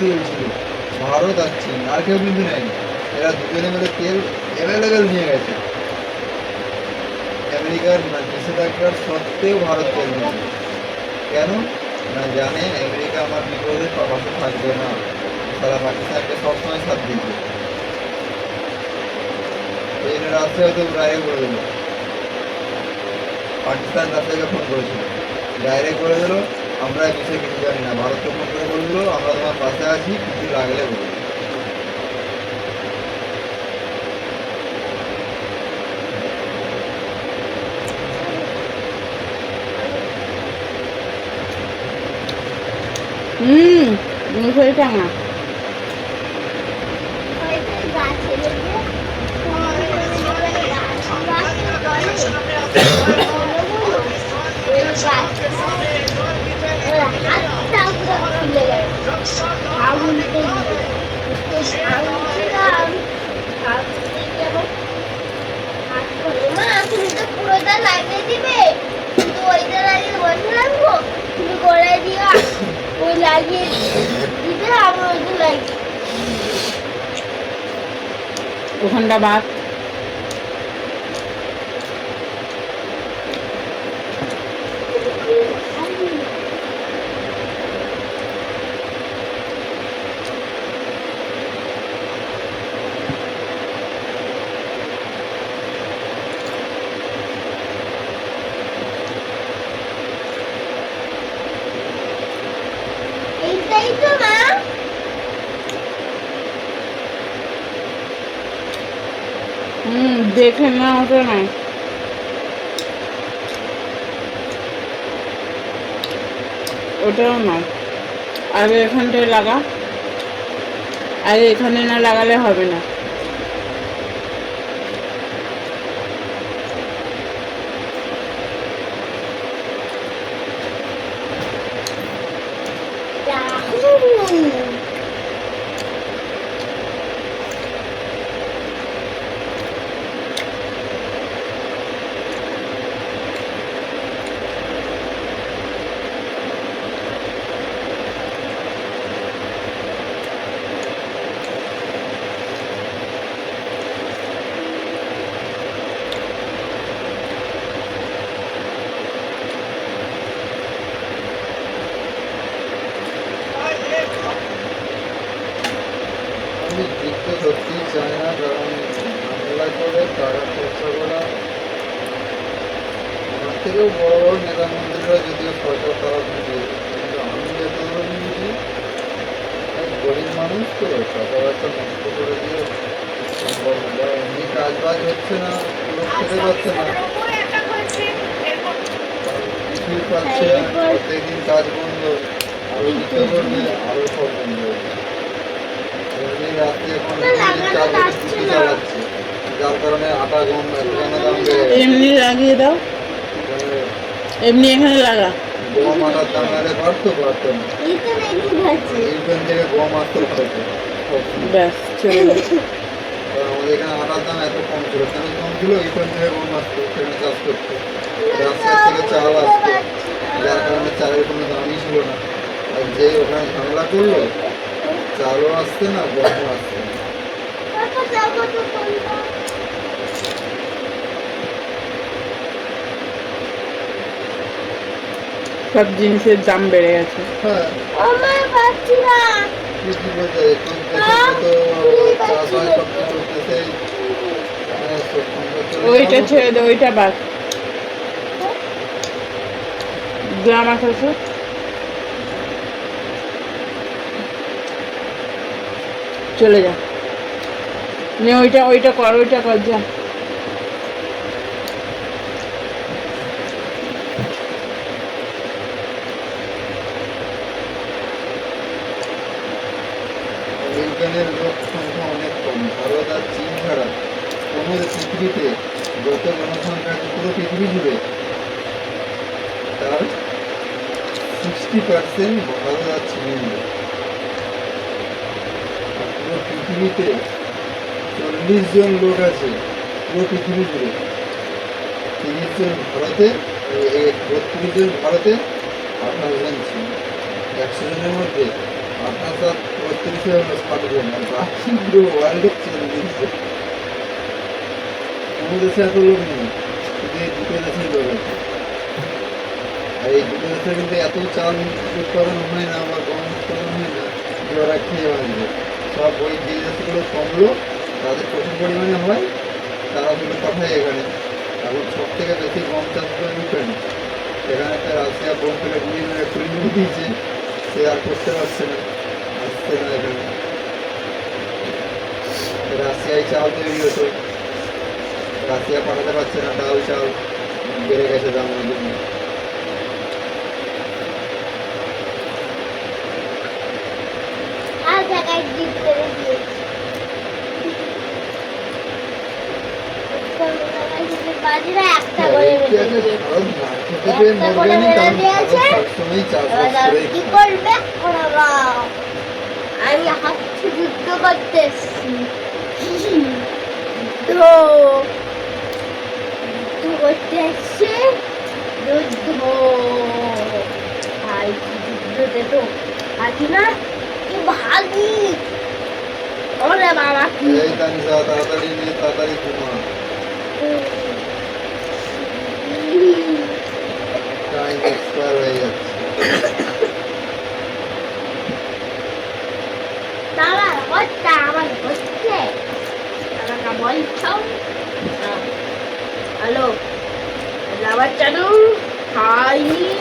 তেল ছিল। ভারত আর চীন, আর কেউ কিন্তু নেয়নি। এরা দুজনে মিলে তেল অ্যাভেলেবেল নিয়ে গেছে। আমেরিকার নিষেধাজ্ঞার সত্ত্বেও ভারত তেল কেন? না জানে, আমেরিকা আমার বিপদে পাশে থাকবে না। তারা পাকিস্তানকে সবসময় সাথ দিবে। এই রাস্তায় হয়তো ডাইরেক্ট বলে দিল। পাকিস্তান রাস্তাকে ফোন করেছিল। ডাইরেক্ট বলে দিল আমরা বিষয়ে কিছু জানি না। ভারতকে ফোন করে বলে দিল আমরা তোমার পাশে আছি কিছু লাগলে বলো। হুম টাঙা পুরোটা লাগিয়ে দিবে কিন্তু ওইটা লাগিয়ে ওই দিবে ওইটা লাগিয়ে ওখানটা বাদ। হুম, দেখে না ওটা নাই ওটাও নয় আগে এখানটায় লাগা। আগে এখানে না লাগালে হবে না। সত্যিই চাই না, কারণ ঝামেলা করে টাকা খরচা করা। আমার থেকেও বড় বড় নেতা মন্ত্রীরা যদিও সরকার তারা বুঝে কিন্তু আমি যতদূর আমি গরিব মানুষ তো টাকা পয়সা নষ্ট করে দিয়ে এমনি কাজ বাজ হচ্ছে না, লোক খেতে পাচ্ছে না। কিছুই পাচ্ছে না, প্রত্যেকদিন কাজ বন্ধ, আরও দিতে করবে আরও সব বন্ধ যাবে। এমনি এখন চার যার কারণে আটা গম এত কেন দাম এমনি লাগিয়ে দাও। মানে এমনি এখানে লাগা। গম আটার দাম আগে বাড়তো বাড়তো না এইখান থেকে গম আসতো ভারতে ব্যাস চলে আমাদের এখানে আটার দাম এত কম ছিল কেন কম ছিল? এইখান থেকে গম আসতো সেখানে চাষ করতো। রাস্তার থেকে চাল আসতো। যার কারণে চালের কোনো দামই ছিল না। আর যে ওখানে ঝামেলা করল চালও আসছে না গমও আসছে সব জিনিসের দাম বেড়ে গেছে। হ্যাঁ। আমার পাচ্ছি না কি বলতে এখন দেশে তো চাষ হয় সব কিছু দেশেই মানে সব সম্পদ চলে ওইটা যাবে। ছেড়ে দে ওইটা বাদ গ্রাম আছে চলে যা। নে, ওইটা ওইটা কর ওইটা কর, যা। বিজ্ঞানের লোক সংখ্যা অনেক কম। ভারত আর ছাড়া কোনো পৃথিবীতে পুরো পৃথিবী তার সিক্সটি পার্সেন্ট ভারত আর পৃথিবীতে চল্লিশ জন লোক আছে পুরো পৃথিবী জুড়ে। তিরিশ জন ভারতে বত্রিশ জন ভারতে আঠাশ জন চীন একশো জনের মধ্যে আঠাশ আর ছত্রিশে হলো স্কোয়াড্রন আর বাকি পুরো ওয়ার্ল্ডে চেন দিচ্ছে কোনো দেশে এত লোক নেই। দুটো দেশেই লোক আছে। আর এই দুটো দেশে কিন্তু এত চাল উৎপাদন হয় না, বা গম উৎপাদন হয় না ওরা খেয়ে বাঁচবে। সব ওই যে দেশগুলো কমলো, তাদের প্রচুর পরিমাণে হয়, তারা দুটো পাঠায় এখানে। এখন সব থেকে বেশি গম চাষ করে ইউক্রেন এখানে একটা রাশিয়া বোম ফেলে গুলি মেরে খুলি মেরে দিয়েছে, সে আর করতে পারছে না, আসছে না এখানে। রাশিয়ায় চাল তৈরি হতো, রাশিয়া পাঠাতে পারছে না, ডাল চাল বেড়ে গেছে দাম ওই জন্য আর জায়গায় ডিপ করে দিয়েছি বাজিরা একটা করে এই বেঁধে পেঁয়াজের দিয়েছে ভারত না খেতে পেয়ে একটা করে মরবে না, বেড়ে কারণ দিয়েছে। ভারত সবসময়ই চাষবাস এবার করেই কি খায়। করবে ওরা বাবা, আমি হাতে যুদ্ধ করতে এসছি। তো যুদ্ধ করতে এসছি। যুদ্ধ। ভাই যুদ্ধতে তো না? কি ভাগি? ওরে বাবা। কি তাড়াতাড়ি নিয়ে তাড়াতাড়ি ঘুমা। টাইম এক্সপায়ার হয়ে যাচ্ছে হ্যালো আবার চালু খাইনি